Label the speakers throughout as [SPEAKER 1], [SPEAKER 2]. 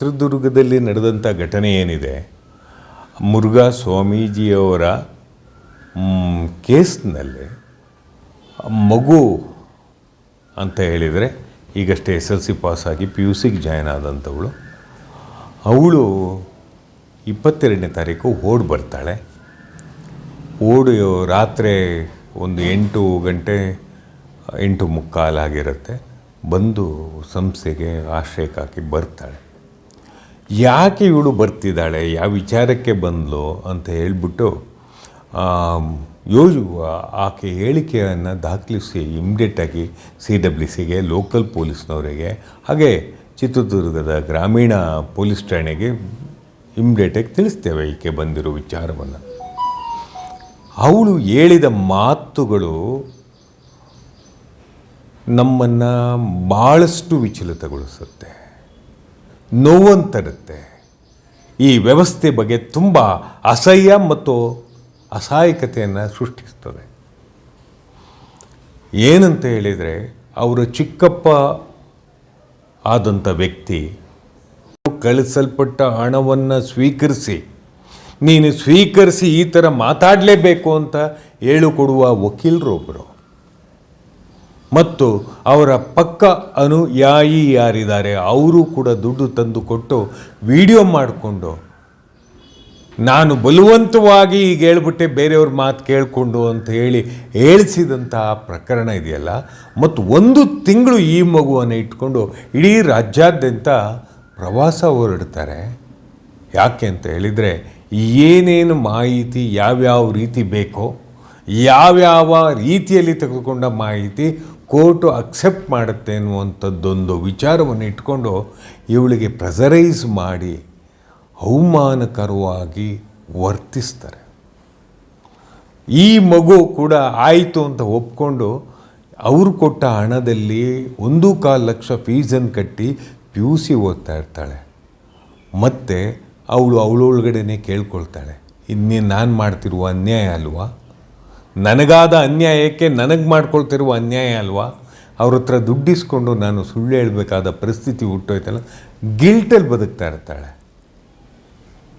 [SPEAKER 1] ಚಿತ್ರದುರ್ಗದಲ್ಲಿ ನಡೆದಂಥ ಘಟನೆ ಏನಿದೆ? ಮುರುಘಾ ಸ್ವಾಮೀಜಿಯವರ ಕೇಸ್ನಲ್ಲಿ ಮಗು ಅಂತ ಹೇಳಿದರೆ ಈಗಷ್ಟೇ ಎಸ್ ಎಲ್ ಸಿ ಪಾಸಾಗಿ ಪಿ ಯು ಸಿಗೆ ಜಾಯ್ನ್ ಆದಂಥವಳು. ಅವಳು ಇಪ್ಪತ್ತೆರಡನೇ ತಾರೀಕು ಓಡ್ ಬರ್ತಾಳೆ. ಓಡಿ ರಾತ್ರಿ ಒಂದು ಎಂಟು ಗಂಟೆ, ಎಂಟು ಮುಕ್ಕಾಲಾಗಿರುತ್ತೆ ಬಂದು ಸಂಸ್ಥೆಗೆ ಆಶ್ರಯಕ್ಕೆ ಹಾಕಿ ಬರ್ತಾಳೆ. ಯಾಕೆ ಇವಳು ಬರ್ತಿದ್ದಾಳೆ, ಯಾವ ವಿಚಾರಕ್ಕೆ ಬಂದಳು ಅಂತ ಹೇಳ್ಬಿಟ್ಟು ಯೋಜು, ಆಕೆ ಹೇಳಿಕೆಯನ್ನು ದಾಖಲಿಸಿ ಇಮ್ಡಿಯೇಟಾಗಿ ಸಿ ಡಬ್ಲ್ಯೂ ಸಿಗೆ ಲೋಕಲ್ ಪೊಲೀಸ್ನವರಿಗೆ, ಹಾಗೆ ಚಿತ್ರದುರ್ಗದ ಗ್ರಾಮೀಣ ಪೊಲೀಸ್ ಠಾಣೆಗೆ ಇಮ್ಡಿಯೇಟಾಗಿ ತಿಳಿಸ್ತೇವೆ ಈಕೆ ಬಂದಿರೋ ವಿಚಾರವನ್ನು. ಅವಳು ಹೇಳಿದ ಮಾತುಗಳು ನಮ್ಮನ್ನು ಭಾಳಷ್ಟು ವಿಚಲಿತಗೊಳಿಸುತ್ತೆ. ನೋವನ್ನು ತರುತ್ತೆ ಈ ವ್ಯವಸ್ಥೆ ಬಗ್ಗೆ ತುಂಬ ಅಸಹ್ಯ ಮತ್ತು ಅಸಹಾಯಕತೆಯನ್ನು ಸೃಷ್ಟಿಸ್ತದೆ. ಏನಂತ ಹೇಳಿದರೆ, ಅವರ ಚಿಕ್ಕಪ್ಪ ಆದಂಥ ವ್ಯಕ್ತಿ ಕಳಿಸಲ್ಪಟ್ಟ ಹಣವನ್ನು ಸ್ವೀಕರಿಸಿ, ನೀನು ಸ್ವೀಕರಿಸಿ ಈ ಥರ ಮಾತಾಡಲೇಬೇಕು ಅಂತ ಹೇಳಿಕೊಡುವ ವಕೀಲರೊಬ್ಬರು ಮತ್ತು ಅವರ ಪಕ್ಕ ಅನುಯಾಯಿ ಯಾರಿದ್ದಾರೆ ಅವರು ಕೂಡ ದುಡ್ಡು ತಂದು ಕೊಟ್ಟು ವಿಡಿಯೋ ಮಾಡಿಕೊಂಡು, ನಾನು ಬಲವಂತವಾಗಿ ಈಗ ಹೇಳ್ಬಿಟ್ಟೆ ಬೇರೆಯವ್ರ ಮಾತು ಕೇಳಿಕೊಂಡು ಅಂತ ಹೇಳಿ ಹೇಳಿಸಿದಂತಹ ಪ್ರಕರಣ ಇದೆಯಲ್ಲ? ಮತ್ತು ಒಂದು ತಿಂಗಳು ಈ ಮಗುವನ್ನು ಇಟ್ಕೊಂಡು ಇಡೀ ರಾಜ್ಯಾದ್ಯಂತ ಪ್ರವಾಸ ಹೊರಡ್ತಾರೆ. ಯಾಕೆ ಅಂತ ಹೇಳಿದರೆ, ಏನೇನು ಮಾಹಿತಿ, ಯಾವ್ಯಾವ ರೀತಿ ಬೇಕೋ, ಯಾವ್ಯಾವ ರೀತಿಯಲ್ಲಿ ತೆಗೆದುಕೊಂಡ ಮಾಹಿತಿ ಕೋರ್ಟು ಅಕ್ಸೆಪ್ಟ್ ಮಾಡುತ್ತೆ ಅನ್ನುವಂಥದ್ದೊಂದು ವಿಚಾರವನ್ನು ಇಟ್ಕೊಂಡು ಇವಳಿಗೆ ಪ್ರೆಸರೈಸ್ ಮಾಡಿ ಅವಮಾನಕರವಾಗಿ ವರ್ತಿಸ್ತಾರೆ. ಈ ಮಗು ಕೂಡ ಆಯಿತು ಅಂತ ಒಪ್ಕೊಂಡು ಅವರು ಕೊಟ್ಟ ಹಣದಲ್ಲಿ ಒಂದು ಕಾಲು ಲಕ್ಷ ಫೀಸನ್ನು ಕಟ್ಟಿ ಪಿ ಯು ಸಿ ಓದ್ತಾ ಇರ್ತಾಳೆ. ಮತ್ತು ಅವಳು ಅವಳೊಳಗಡೆನೇ ಕೇಳ್ಕೊಳ್ತಾಳೆ. ಇನ್ನೇನು ನಾನು ಮಾಡ್ತಿರುವ ಅನ್ಯಾಯ ಅಲ್ವಾ? ನನಗಾದ ಅನ್ಯಾಯಕ್ಕೆ ನನಗೆ ಮಾಡ್ಕೊಳ್ತಿರುವ ಅನ್ಯಾಯ ಅಲ್ವಾ? ಅವ್ರ ಹತ್ರ ದುಡ್ಡಿಸ್ಕೊಂಡು ನಾನು ಸುಳ್ಳು ಹೇಳಬೇಕಾದ ಪರಿಸ್ಥಿತಿ ಹುಟ್ಟೋಯ್ತಲ್ಲ, ಗಿಲ್ಟಲ್ಲಿ ಬದುಕ್ತಾ ಇರ್ತಾಳೆ.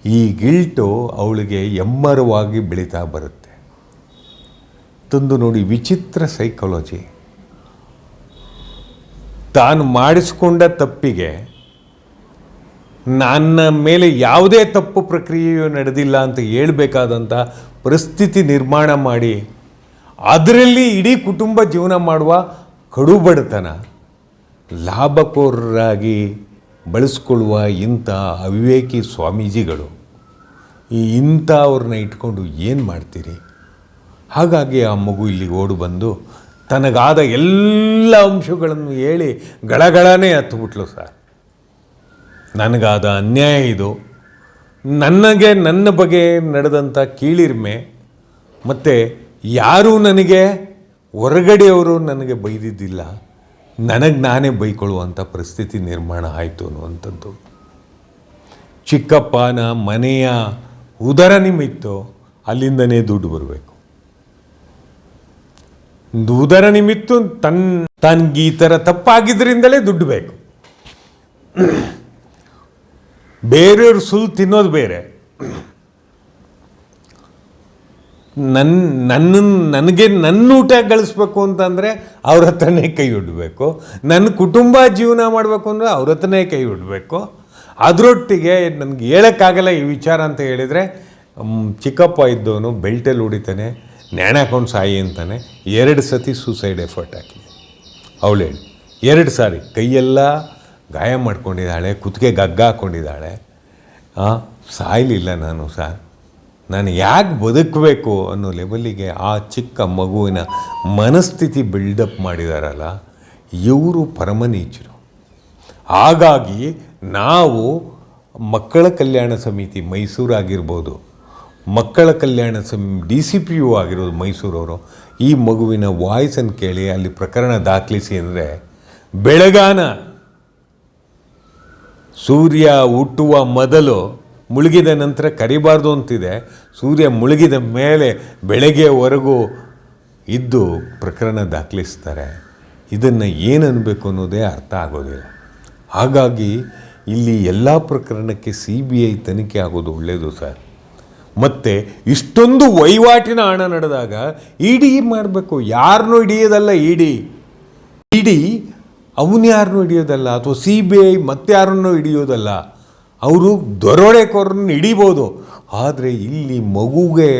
[SPEAKER 1] ಈ ಗಿಲ್ಟು ಅವಳಿಗೆ ಎಮ್ಮರವಾಗಿ ಬೆಳೀತಾ ಬರುತ್ತೆ. ತಂದು ನೋಡಿ ವಿಚಿತ್ರ ಸೈಕಾಲಜಿ ತಾನು ಮಾಡಿಸ್ಕೊಂಡ ತಪ್ಪಿಗೆ ನನ್ನ ಮೇಲೆ ಯಾವುದೇ ತಪ್ಪು ಪ್ರಕ್ರಿಯೆಯು ನಡೆದಿಲ್ಲ ಅಂತ ಹೇಳ್ಬೇಕಾದಂಥ ಪರಿಸ್ಥಿತಿ ನಿರ್ಮಾಣ ಮಾಡಿ ಅದರಲ್ಲಿ ಇಡೀ ಕುಟುಂಬ ಜೀವನ ಮಾಡುವ ಕಡುಬಡತನ, ಲಾಭಕೋರರಾಗಿ ಬಳಸ್ಕೊಳ್ಳುವ ಇಂಥ ಅವಿವೇಕಿ ಸ್ವಾಮೀಜಿಗಳು, ಈ ಇಂಥವ್ರನ್ನ ಇಟ್ಕೊಂಡು ಏನು ಮಾಡ್ತೀರಿ? ಹಾಗಾಗಿ ಆ ಮಗು ಇಲ್ಲಿಗೆ ಓಡು ಬಂದು ತನಗಾದ ಎಲ್ಲ ಅಂಶಗಳನ್ನು ಹೇಳಿ ಗಳಗಳನೇ ಹತ್ತುಬಿಟ್ಲು ಸರ್. ನನಗಾದ ಅನ್ಯಾಯ ಇದು. ನನಗೆ ನನ್ನ ಬಗ್ಗೆ ನಡೆದಂಥ ಕೀಳಿರ್ಮೆ, ಮತ್ತು ಯಾರೂ ನನಗೆ, ಹೊರಗಡೆಯವರು ನನಗೆ ಬೈದಿದ್ದಿಲ್ಲ. ನನಗೆ ನಾನೇ ಬೈಕೊಳ್ಳುವಂಥ ಪರಿಸ್ಥಿತಿ ನಿರ್ಮಾಣ ಆಯಿತು ಅನ್ನುವಂಥದ್ದು. ಚಿಕ್ಕಪ್ಪನ ಮನೆಯ ಉದರ ನಿಮಿತ್ತು ಅಲ್ಲಿಂದನೇ ದುಡ್ಡು ಬರಬೇಕು. ಉದರ ನಿಮಿತ್ತು ತನ್ ತನ್ಗೆ ಈ ಥರ ತಪ್ಪಾಗಿದ್ದರಿಂದಲೇ ದುಡ್ಡು ಬೇಕು. ಬೇರೆಯವ್ರು ಸುಲ್ ತಿನ್ನೋದು ಬೇರೆ. ನನ್ನ ನನ್ನ ನನಗೆ ನನ್ನ ಊಟ ಗಳಿಸ್ಬೇಕು ಅಂತಂದರೆ ಅವ್ರ ಹತ್ರನೇ ಕೈ ಇಡಬೇಕು ನನ್ನ ಕುಟುಂಬ ಜೀವನ ಮಾಡಬೇಕು ಅಂದರೆ ಅವ್ರ ಹತ್ರನೇ ಕೈ ಇಡಬೇಕು ಅದರೊಟ್ಟಿಗೆ ನನಗೆ ಹೇಳೋಕ್ಕಾಗಲ್ಲ ಈ ವಿಚಾರ ಅಂತ ಹೇಳಿದರೆ ಚಿಕ್ಕಪ್ಪ ಇದ್ದವನು ಬೆಲ್ಟಲ್ಲಿ ಹೊಡಿತಾನೆ ನ್ಯಾಣ ಹಾಕೊಂಡು ಸಾಯಿ ಅಂತಾನೆ, ಎರಡು ಸತಿ ಸೂಸೈಡ್ ಎಫರ್ಟ್ ಹಾಕಿದೆ. ಅವಳು ಹೇಳಿ, ಎರಡು ಸಾರಿ, ಕೈಯೆಲ್ಲ ಗಾಯ ಮಾಡ್ಕೊಂಡಿದ್ದಾಳೆ, ಕುತ್ತಿಗೆ ಗಗ್ಗ ಹಾಕ್ಕೊಂಡಿದ್ದಾಳೆ ಸಾಯಲಿಲ್ಲ ನಾನು ಸರ್. ನಾನು ಯಾಕೆ ಬದುಕಬೇಕು ಅನ್ನೋ ಲೆವೆಲ್ಲಿಗೆ ಆ ಚಿಕ್ಕ ಮಗುವಿನ ಮನಸ್ಥಿತಿ ಬಿಲ್ಡಪ್ ಮಾಡಿದಾರಲ್ಲ, ಇವರು ಪರಮನೀಚರು. ಹಾಗಾಗಿ ನಾವು ಮಕ್ಕಳ ಕಲ್ಯಾಣ ಸಮಿತಿ ಮೈಸೂರು ಆಗಿರ್ಬೋದು, ಮಕ್ಕಳ ಕಲ್ಯಾಣ ಸಮ್, ಡಿ ಸಿ ಪಿ ಯು ಆಗಿರೋದು ಮೈಸೂರವರು ಈ ಮಗುವಿನ ವಾಯ್ಸನ್ನು ಕೇಳಿ ಅಲ್ಲಿ ಪ್ರಕರಣ ದಾಖಲಿಸಿ ಅಂದರೆ ಬೆಳಗಾನ. ಸೂರ್ಯ ಹುಟ್ಟುವ ಮೊದಲು ಮುಳುಗಿದ ನಂತರ ಕರಿಬಾರ್ದು ಅಂತಿದೆ. ಸೂರ್ಯ ಮುಳುಗಿದ ಮೇಲೆ ಬೆಳಗ್ಗೆವರೆಗೂ ಇದ್ದು ಪ್ರಕರಣ ದಾಖಲಿಸ್ತಾರೆ. ಇದನ್ನು ಏನು ಅನ್ನಬೇಕು ಅನ್ನೋದೇ ಅರ್ಥ ಆಗೋದಿಲ್ಲ. ಹಾಗಾಗಿ ಇಲ್ಲಿ ಎಲ್ಲ ಪ್ರಕರಣಕ್ಕೆ ಸಿ ಬಿ ಐ ತನಿಖೆ ಆಗೋದು ಒಳ್ಳೆಯದು ಸರ್. ಮತ್ತು ಇಷ್ಟೊಂದು ವಹಿವಾಟಿನ ಹಣ ನಡೆದಾಗ ಇಡಿ ಮಾಡಬೇಕು. ಯಾರನ್ನೂ ಹಿಡಿಯೋದಲ್ಲ ಇಡಿ ಇಡಿ ಅವನು ಯಾರನ್ನೂ ಹಿಡಿಯೋದಲ್ಲ, ಅಥವಾ ಸಿ ಬಿ ಐ ಮತ್ತಾರನ್ನೂ ಹಿಡಿಯೋದಲ್ಲ, ಅವರು ದರೋಡೆಕೋರನ್ನು ಹಿಡಿಬೋದು. ಆದರೆ ಇಲ್ಲಿ ಮಗುಗೆ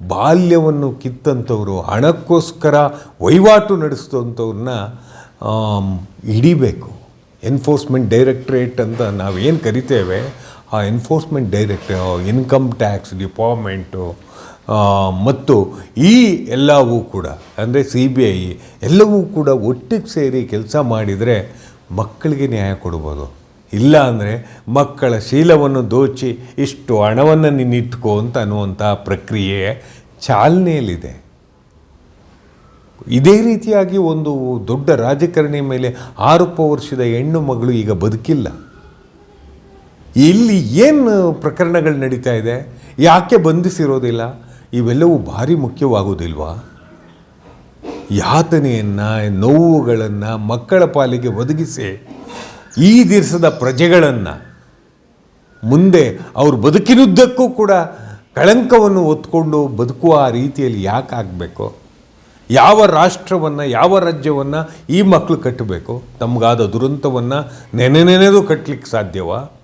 [SPEAKER 1] ಬಾಲ್ಯವನ್ನು ಕಿತ್ತಂಥವ್ರು ಹಣಕ್ಕೋಸ್ಕರ ವಹಿವಾಟು ನಡೆಸಿದಂಥವ್ರನ್ನ ಹಿಡಿಬೇಕು. ಎನ್ಫೋರ್ಸ್ಮೆಂಟ್ ಡೈರೆಕ್ಟ್ರೇಟ್ ಅಂತ ನಾವೇನು ಕರಿತೇವೆ, ಆ enforcement direct income tax department ಮತ್ತು ಈ ಎಲ್ಲವೂ ಕೂಡ, ಅಂದರೆ ಸಿ ಬಿ ಐ ಎಲ್ಲವೂ ಕೂಡ ಒಟ್ಟಿಗೆ ಸೇರಿ ಕೆಲಸ ಮಾಡಿದರೆ ಮಕ್ಕಳಿಗೆ ನ್ಯಾಯ ಕೊಡ್ಬೋದು. ಇಲ್ಲ ಅಂದರೆ ಮಕ್ಕಳ ಶೀಲವನ್ನು ದೋಚಿ ಇಷ್ಟು ಹಣವನ್ನು ನಿನ್ನಿಟ್ಕೋ ಅಂತ ಅನ್ನುವಂಥ ಪ್ರಕ್ರಿಯೆ ಚಾಲನೆಯಲ್ಲಿದೆ. ಇದೇ ರೀತಿಯಾಗಿ ಒಂದು ದೊಡ್ಡ ರಾಜಕಾರಣಿ ಮೇಲೆ ಆರೋಪ ವರ್ಷದ ಹೆಣ್ಣು ಮಗಳು ಈಗ ಬದುಕಿಲ್ಲ. ಇಲ್ಲಿ ಏನು ಪ್ರಕರಣಗಳು ನಡೀತಾ ಇದೆ? ಯಾಕೆ ಬಂಧಿಸಿರೋದಿಲ್ಲ? ಇವೆಲ್ಲವೂ ಭಾರಿ ಮುಖ್ಯವಾಗುವುದಿಲ್ವಾ? ಯಾತನೆಯನ್ನು, ನೋವುಗಳನ್ನು ಮಕ್ಕಳ ಪಾಲಿಗೆ ಒದಗಿಸಿ ಈ ದಿವಸದ ಪ್ರಜೆಗಳನ್ನು ಮುಂದೆ ಅವ್ರ ಬದುಕಿನುದ್ದಕ್ಕೂ ಕೂಡ ಕಳಂಕವನ್ನು ಹೊತ್ಕೊಂಡು ಬದುಕುವ ಆ ರೀತಿಯಲ್ಲಿ ಯಾಕೆ ಆಗಬೇಕು? ಯಾವ ರಾಷ್ಟ್ರವನ್ನು, ಯಾವ ರಾಜ್ಯವನ್ನು ಈ ಮಕ್ಕಳು ಕಟ್ಟಬೇಕು? ತಮಗಾದ ದುರಂತವನ್ನು ನೆನೆ ನೆನೆದು ಕಟ್ಟಲಿಕ್ಕೆ ಸಾಧ್ಯವಾ?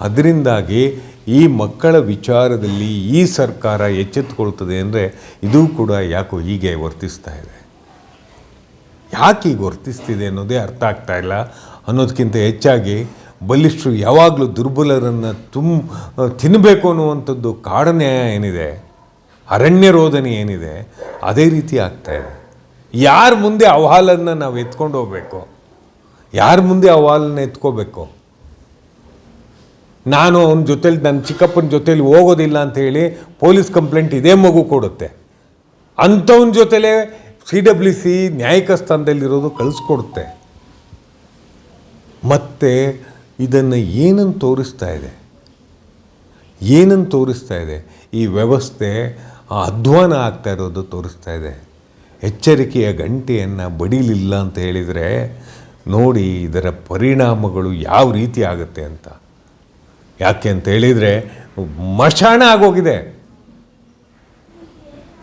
[SPEAKER 1] ಅದರಿಂದಾಗಿ ಈ ಮಕ್ಕಳ ವಿಚಾರದಲ್ಲಿ ಈ ಸರ್ಕಾರ ಎಚ್ಚೆತ್ತುಕೊಳ್ತದೆ ಅಂದರೆ ಇದು ಕೂಡ ಯಾಕೋ ಹೀಗೆ ವರ್ತಿಸ್ತಾ ಇದೆ. ಯಾಕೆ ಈಗ ವರ್ತಿಸ್ತಿದೆ ಅನ್ನೋದೇ ಅರ್ಥ ಆಗ್ತಾ ಇಲ್ಲ. ಅನ್ನೋದಕ್ಕಿಂತ ಹೆಚ್ಚಾಗಿ ಬಲಿಷ್ಠರು ಯಾವಾಗಲೂ ದುರ್ಬಲರನ್ನು ತುಂಬ ತಿನ್ನಬೇಕು ಅನ್ನುವಂಥದ್ದು ಕಾಡನ್ಯಾಯ ಏನಿದೆ, ಅರಣ್ಯ ರೋದನೆ ಏನಿದೆ, ಅದೇ ರೀತಿ ಆಗ್ತಾ ಇದೆ. ಯಾರ ಮುಂದೆ ಅಹವಾಲನ್ನು ನಾವು ಎತ್ಕೊಂಡು ಹೋಗಬೇಕು? ಯಾರ ಮುಂದೆ ಅಹವಾಲನ್ನು ಎತ್ಕೋಬೇಕು? ನಾನು ಅವನ ಜೊತೇಲಿ ನನ್ನ ಚಿಕ್ಕಪ್ಪನ ಜೊತೇಲಿ ಹೋಗೋದಿಲ್ಲ ಅಂತ ಹೇಳಿ ಪೊಲೀಸ್ ಕಂಪ್ಲೇಂಟ್ ಇದೇ ಮಗು ಕೊಡುತ್ತೆ. ಅಂಥವನ ಜೊತೆಲೇ ಸಿ ಡಬ್ಲ್ಯೂ ಸಿ ನ್ಯಾಯಿಕ ಸ್ಥಾನದಲ್ಲಿರೋದು ಕಳಿಸ್ಕೊಡುತ್ತೆ. ಮತ್ತು ಇದನ್ನು ಏನನ್ನು ತೋರಿಸ್ತಾ ಇದೆ? ಏನನ್ನು ತೋರಿಸ್ತಾ ಇದೆ? ಈ ವ್ಯವಸ್ಥೆ ಅಧ್ವಾನ ಆಗ್ತಾ ಇರೋದು ತೋರಿಸ್ತಾ ಇದೆ. ಎಚ್ಚರಿಕೆಯ ಗಂಟೆಯನ್ನು ಬಡಿಲಿಲ್ಲ ಅಂತ ಹೇಳಿದರೆ ನೋಡಿ ಇದರ ಪರಿಣಾಮಗಳು ಯಾವ ರೀತಿ ಆಗುತ್ತೆ ಅಂತ. ಯಾಕೆ ಅಂತ ಹೇಳಿದರೆ, ಮಶಾಣ ಆಗೋಗಿದೆ.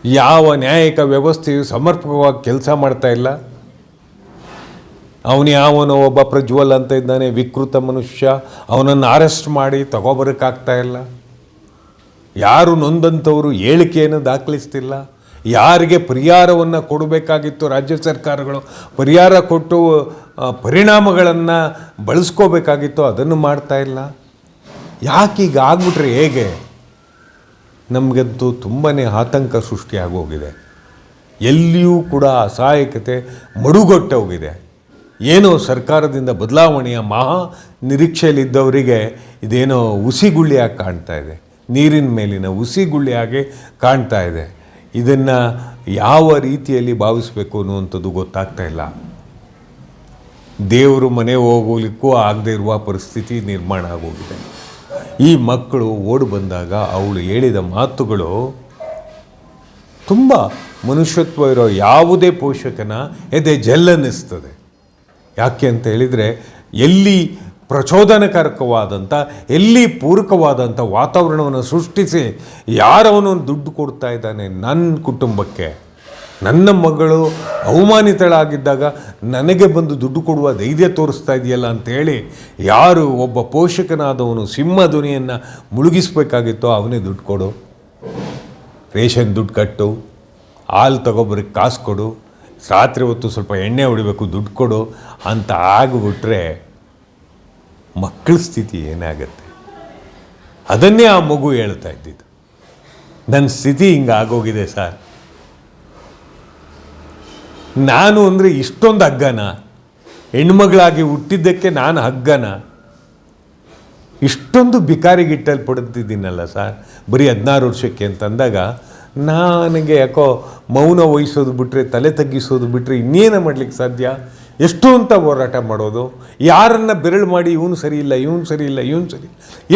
[SPEAKER 1] ಯಾವ ನ್ಯಾಯಿಕ ವ್ಯವಸ್ಥೆಯು ಸಮರ್ಪಕವಾಗಿ ಕೆಲಸ ಮಾಡ್ತಾ ಇಲ್ಲ. ಅವನು ಯಾವನೋ ಒಬ್ಬ ಪ್ರಜ್ವಲ್ ಅಂತ ಇದ್ದಾನೆ, ವಿಕೃತ ಮನುಷ್ಯ, ಅವನನ್ನು ಅರೆಸ್ಟ್ ಮಾಡಿ ತಗೋಬರೋಕ್ಕಾಗ್ತಾ ಇಲ್ಲ. ಯಾರು ನೊಂದಂಥವರು ಹೇಳಿಕೆಯನ್ನು ದಾಖಲಿಸ್ತಿಲ್ಲ. ಯಾರಿಗೆ ಪರಿಹಾರವನ್ನು ಕೊಡಬೇಕಾಗಿತ್ತು ರಾಜ್ಯ ಸರ್ಕಾರಗಳು? ಪರಿಹಾರ ಕೊಟ್ಟು ಪರಿಣಾಮಗಳನ್ನು ಬಳಸ್ಕೋಬೇಕಾಗಿತ್ತು, ಅದನ್ನು ಮಾಡ್ತಾ ಇಲ್ಲ. ಯಾಕೆ ಈಗ ಆಗ್ಬಿಟ್ರೆ ಹೇಗೆ? ನಮಗಂತೂ ತುಂಬಾ ಆತಂಕ ಸೃಷ್ಟಿಯಾಗೋಗಿದೆ. ಎಲ್ಲಿಯೂ ಕೂಡ ಅಸಹಾಯಕತೆ ಮಡುಗೊಟ್ಟೋಗಿದೆ. ಏನೋ ಸರ್ಕಾರದಿಂದ ಬದಲಾವಣೆಯ ಮಹಾ ನಿರೀಕ್ಷೆಯಲ್ಲಿದ್ದವರಿಗೆ ಇದೇನೋ ಉಸಿಗುಳ್ಳಿಯಾಗಿ ಕಾಣ್ತಾ ಇದೆ. ನೀರಿನ ಮೇಲಿನ ಉಸಿಗುಳ್ಳಿಯಾಗಿ ಕಾಣ್ತಾ ಇದೆ. ಇದನ್ನು ಯಾವ ರೀತಿಯಲ್ಲಿ ಭಾವಿಸಬೇಕು ಅನ್ನುವಂಥದ್ದು ಗೊತ್ತಾಗ್ತಾ ಇಲ್ಲ. ದೇವರು ಮನೆ ಹೋಗಲಿಕ್ಕೂ ಆಗದೇ ಇರುವ ಪರಿಸ್ಥಿತಿ ನಿರ್ಮಾಣ ಆಗೋಗಿದೆ. ಈ ಮಕ್ಕಳು ಓಡಿ ಬಂದಾಗ ಅವಳು ಹೇಳಿದ ಮಾತುಗಳು ತುಂಬ ಮನುಷ್ಯತ್ವ ಇರೋ ಯಾವುದೇ ಪೋಷಕನ ಎದೆ ಜಲ್ಲನ್ನಿಸ್ತದೆ ಯಾಕೆ ಅಂತ ಹೇಳಿದರೆ, ಎಲ್ಲಿ ಪ್ರಚೋದನಕಾರಕವಾದಂಥ ಎಲ್ಲಿ ಪೂರಕವಾದಂಥ ವಾತಾವರಣವನ್ನು ಸೃಷ್ಟಿಸಿ ಯಾರವನು ದುಡ್ಡು ಕೊಡ್ತಾ ಇದ್ದಾನೆ ನನ್ನ ಕುಟುಂಬಕ್ಕೆ ನನ್ನ ಮಗಳು ಅವಮಾನಿತಳಾಗಿದ್ದಾಗ ನನಗೆ ಬಂದು ದುಡ್ಡು ಕೊಡುವ ಧೈರ್ಯ ತೋರಿಸ್ತಾ ಇದೆಯಲ್ಲ ಅಂತೇಳಿ ಯಾರು ಒಬ್ಬ ಪೋಷಕನಾದವನು ಸಿಂಹ ಧ್ವನಿಯನ್ನು ಮುಳುಗಿಸ್ಬೇಕಾಗಿತ್ತೋ ಅವನೇ ದುಡ್ಡು ಕೊಡು. ರೇಷನ್ ದುಡ್ಡು ಕಟ್ಟು. ಹಾಲು ತಗೊಬ್ರಿಗೆ ಕಾಸು ಕೊಡು. ರಾತ್ರಿ ಹೊತ್ತು ಸ್ವಲ್ಪ ಎಣ್ಣೆ ಹೊಡಿಬೇಕು, ದುಡ್ಡು ಕೊಡು ಅಂತ ಆಗಿಬಿಟ್ರೆ ಮಕ್ಕಳ ಸ್ಥಿತಿ ಏನಾಗುತ್ತೆ? ಅದನ್ನೇ ಆ ಮಗು ಹೇಳ್ತಾ ಇದ್ದಿದ್ದು. ನನ್ನ ಸ್ಥಿತಿ ಹಿಂಗೆ ಆಗೋಗಿದೆ ಸರ್. ನಾನು ಅಂದರೆ ಇಷ್ಟೊಂದು ಹಗ್ಗನ. ಹೆಣ್ಮಗಳಾಗಿ ಹುಟ್ಟಿದ್ದಕ್ಕೆ ನಾನು ಹಗ್ಗನ. ಇಷ್ಟೊಂದು ಬಿಕಾರಿಗಿಟ್ಟಲ್ಪಡುತ್ತಿದ್ದೀನಲ್ಲ ಸರ್. ಬರೀ ಹದಿನಾರು ವರ್ಷಕ್ಕೆ ಅಂತಂದಾಗ ನನಗೆ ಯಾಕೋ ಮೌನ ವಹಿಸೋದು ಬಿಟ್ಟರೆ ತಲೆ ತಗ್ಗಿಸೋದು ಬಿಟ್ಟರೆ ಇನ್ನೇನು ಮಾಡಲಿಕ್ಕೆ ಸಾಧ್ಯ? ಎಷ್ಟು ಅಂತ ಹೋರಾಟ ಮಾಡೋದು. ಯಾರನ್ನು ಬೆರಳು ಮಾಡಿ ಇವನು ಸರಿ ಇಲ್ಲ, ಇವನು ಸರಿ ಇಲ್ಲ, ಇವನು ಸರಿ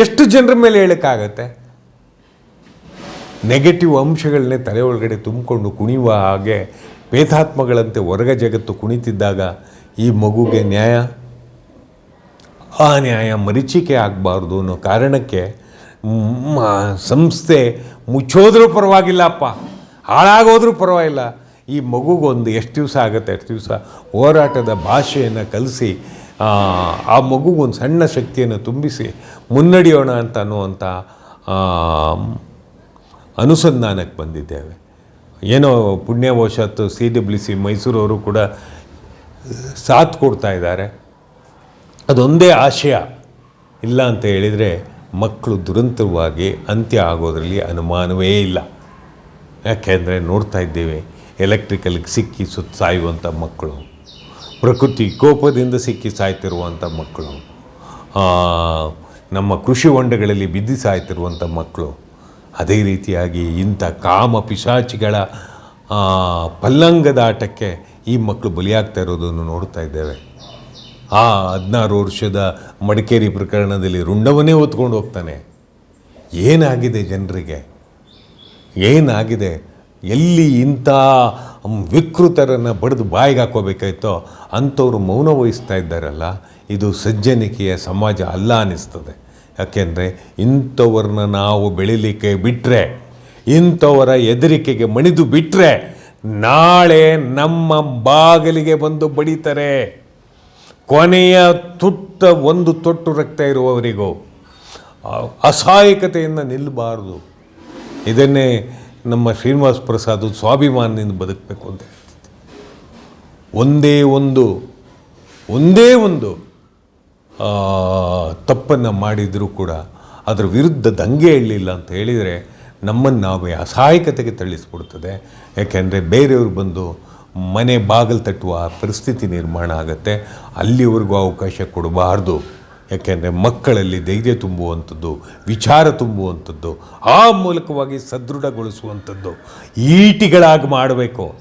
[SPEAKER 1] ಎಷ್ಟು ಜನರ ಮೇಲೆ ಹೇಳೋಕ್ಕಾಗತ್ತೆ? ನೆಗೆಟಿವ್ ಅಂಶಗಳನ್ನೇ ತಲೆ ಒಳಗಡೆ ತುಂಬಿಕೊಂಡು ಕುಣಿಯುವ ಹಾಗೆ ಪೇತಾತ್ಮಗಳಂತೆ ಹೊರಗ ಜಗತ್ತು ಕುಣಿತಿದ್ದಾಗ ಈ ಮಗುಗೆ ನ್ಯಾಯ? ಆ ನ್ಯಾಯ ಮರೀಚಿಕೆ ಆಗಬಾರ್ದು ಅನ್ನೋ ಕಾರಣಕ್ಕೆ ಸಂಸ್ಥೆ ಮುಚ್ಚೋದ್ರೂ ಪರವಾಗಿಲ್ಲಪ್ಪ. ಹಾಳಾಗೋದ್ರೂ ಪರವಾಗಿಲ್ಲ. ಈ ಮಗುಗೊಂದು ಎಷ್ಟು ದಿವಸ ಆಗುತ್ತೆ? ಎಷ್ಟು ದಿವಸ? ಹೋರಾಟದ ಭಾಷೆಯನ್ನು ಕಲಿಸಿ ಆ, ಮಗುಗೊಂದು ಸಣ್ಣ ಶಕ್ತಿಯನ್ನು ತುಂಬಿಸಿ ಮುನ್ನಡೆಯೋಣ ಅಂತ ಅನ್ನುವಂಥ ಅನುಸಂಧಾನಕ್ಕೆ ಬಂದಿದ್ದೇವೆ. ಏನೋ ಪುಣ್ಯವಶಾತ್ ಸಿ ಡಬ್ಲ್ಯೂ ಸಿ ಮೈಸೂರವರು ಕೂಡ ಸಾಥ್ ಕೊಡ್ತಾ ಇದ್ದಾರೆ. ಅದೊಂದೇ ಆಶಯ. ಇಲ್ಲ ಅಂತ ಹೇಳಿದರೆ ಮಕ್ಕಳು ದುರಂತವಾಗಿ ಅಂತ್ಯ ಆಗೋದರಲ್ಲಿ ಅನುಮಾನವೇ ಇಲ್ಲ. ಯಾಕೆಂದರೆ ನೋಡ್ತಾ ಇದ್ದೇವೆ, ಎಲೆಕ್ಟ್ರಿಕಲ್ಗೆ ಸಿಕ್ಕಿ ಸುತ್ತ ಸಾಯುವಂಥ ಮಕ್ಕಳು, ಪ್ರಕೃತಿ ಕೋಪದಿಂದ ಸಿಕ್ಕಿ ಸಾಯ್ತಿರುವಂಥ ಮಕ್ಕಳು ನಮ್ಮ ಕೃಷಿ ಹೊಂಡಗಳಲ್ಲಿ ಬಿದ್ದು ಸಾಯ್ತಿರುವಂಥ ಮಕ್ಕಳು ಅದೇ ರೀತಿಯಾಗಿ ಇಂಥ ಕಾಮ ಪಿಶಾಚಿಗಳ ಪಲ್ಲಂಗದ ಆಟಕ್ಕೆ ಈ ಮಕ್ಕಳು ಬಲಿಯಾಗ್ತಾ ಇರೋದನ್ನು ನೋಡ್ತಾ ಇದ್ದೇವೆ. ಆ ಹದಿನಾರು ವರ್ಷದ ಮಡಿಕೇರಿ ಪ್ರಕರಣದಲ್ಲಿ ರುಂಡವನ್ನೇ ಹೊತ್ಕೊಂಡು ಹೋಗ್ತಾನೆ. ಏನಾಗಿದೆ ಜನರಿಗೆ? ಏನಾಗಿದೆ? ಎಲ್ಲಿ ಇಂಥ ವಿಕೃತರನ್ನು ಬಡಿದು ಬಾಯಿಗೆ ಹಾಕೋಬೇಕಾಯ್ತೋ ಅಂಥವ್ರು ಮೌನ ವಹಿಸ್ತಾ ಇದ್ದಾರಲ್ಲ, ಇದು ಸಜ್ಜನಿಕೆಯ ಸಮಾಜ ಅಲ್ಲ ಅನ್ನಿಸ್ತದೆ. ಯಾಕೆಂದರೆ ಇಂಥವ್ರನ್ನ ನಾವು ಬೆಳಿಲಿಕ್ಕೆ ಬಿಟ್ಟರೆ ಇಂಥವರ ಹೆದರಿಕೆಗೆ ಮಣಿದು ಬಿಟ್ಟರೆ ನಾಳೆ ನಮ್ಮ ಬಾಗಿಲಿಗೆ ಬಂದು ಬಡಿತಾರೆ. ಕೊನೆಯ ತುಟ್ಟ ಒಂದು ತೊಟ್ಟು ರಕ್ತ ಇರುವವರಿಗೂ ಅಸಹಾಯಕತೆಯನ್ನು ನಿಲ್ಲಬಾರ್ದು. ಇದನ್ನೇ ನಮ್ಮ ಶ್ರೀನಿವಾಸ ಪ್ರಸಾದ್ ಸ್ವಾಭಿಮಾನದಿಂದ ಬದುಕಬೇಕು ಅಂತ ಹೇಳ್ತಿದ್ದೆ. ಒಂದೇ ಒಂದು ಒಂದೇ ಒಂದು ತಪ್ಪನ್ನು ಮಾಡಿದರೂ ಕೂಡ ಅದರ ವಿರುದ್ಧ ದಂಗೆ ಇಳಲಿಲ್ಲ ಅಂತ ಹೇಳಿದರೆ ನಮ್ಮನ್ನು ನಾವೇ ಅಸಹಾಯಕತೆಗೆ ತಳ್ಳಿಸ್ಬಿಡ್ತದೆ. ಯಾಕೆಂದರೆ ಬೇರೆಯವರು ಬಂದು ಮನೆ ಬಾಗಿಲು ತಟ್ಟುವ ಪರಿಸ್ಥಿತಿ ನಿರ್ಮಾಣ ಆಗುತ್ತೆ. ಅಲ್ಲಿವರೆಗೂ ಅವಕಾಶ ಕೊಡಬಾರ್ದು. ಯಾಕೆಂದರೆ ಮಕ್ಕಳಲ್ಲಿ ಧೈರ್ಯ ತುಂಬುವಂಥದ್ದು, ವಿಚಾರ ತುಂಬುವಂಥದ್ದು, ಆ ಮೂಲಕವಾಗಿ ಸದೃಢಗೊಳಿಸುವಂಥದ್ದು ಈಟಿಗಳಾಗಿ ಮಾಡಬೇಕು.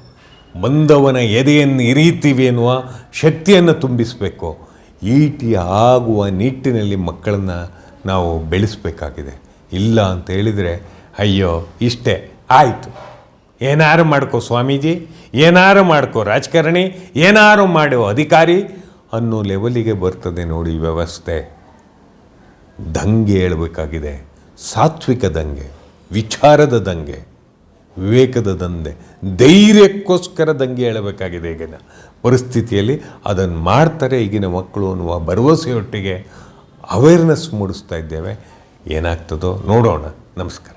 [SPEAKER 1] ಬಂದವನ ಎದೆಯನ್ನು ಇರಿತೀವಿ ಎನ್ನುವ ಶಕ್ತಿಯನ್ನು ತುಂಬಿಸಬೇಕು. ಈಟಿ ಆಗುವ ನಿಟ್ಟಿನಲ್ಲಿ ಮಕ್ಕಳನ್ನು ನಾವು ಬೆಳೆಸಬೇಕಾಗಿದೆ. ಇಲ್ಲ ಅಂತ ಹೇಳಿದರೆ, ಅಯ್ಯೋ, ಇಷ್ಟೇ, ಆಯಿತು. ಏನಾರು ಮಾಡ್ಕೋ ಸ್ವಾಮೀಜಿ, ಏನಾರು ಮಾಡ್ಕೋ ರಾಜಕಾರಣಿ, ಏನಾರು ಮಾಡೋ ಅಧಿಕಾರಿ ಅನ್ನೋ ಲೆವೆಲಿಗೆ ಬರ್ತದೆ ನೋಡಿ ವ್ಯವಸ್ಥೆ. ದಂಗೆ ಹೇಳಬೇಕಾಗಿದೆ. ಸಾತ್ವಿಕ ದಂಗೆ, ವಿಚಾರದ ದಂಗೆ, ವಿವೇಕದ ದಂಧೆ ಧೈರ್ಯಕ್ಕೋಸ್ಕರ ದಂಗೆ ಹೇಳಬೇಕಾಗಿದೆ ಈಗಿನ ಪರಿಸ್ಥಿತಿಯಲ್ಲಿ ಅದನ್ನು ಮಾಡ್ತಾರೆ ಈಗಿನ ಮಕ್ಕಳು ಅನ್ನುವ ಭರವಸೆಯೊಟ್ಟಿಗೆ ಅವೇರ್ನೆಸ್ ಮೂಡಿಸ್ತಾ ಇದ್ದೇವೆ. ಏನಾಗ್ತದೋ ನೋಡೋಣ. ನಮಸ್ಕಾರ.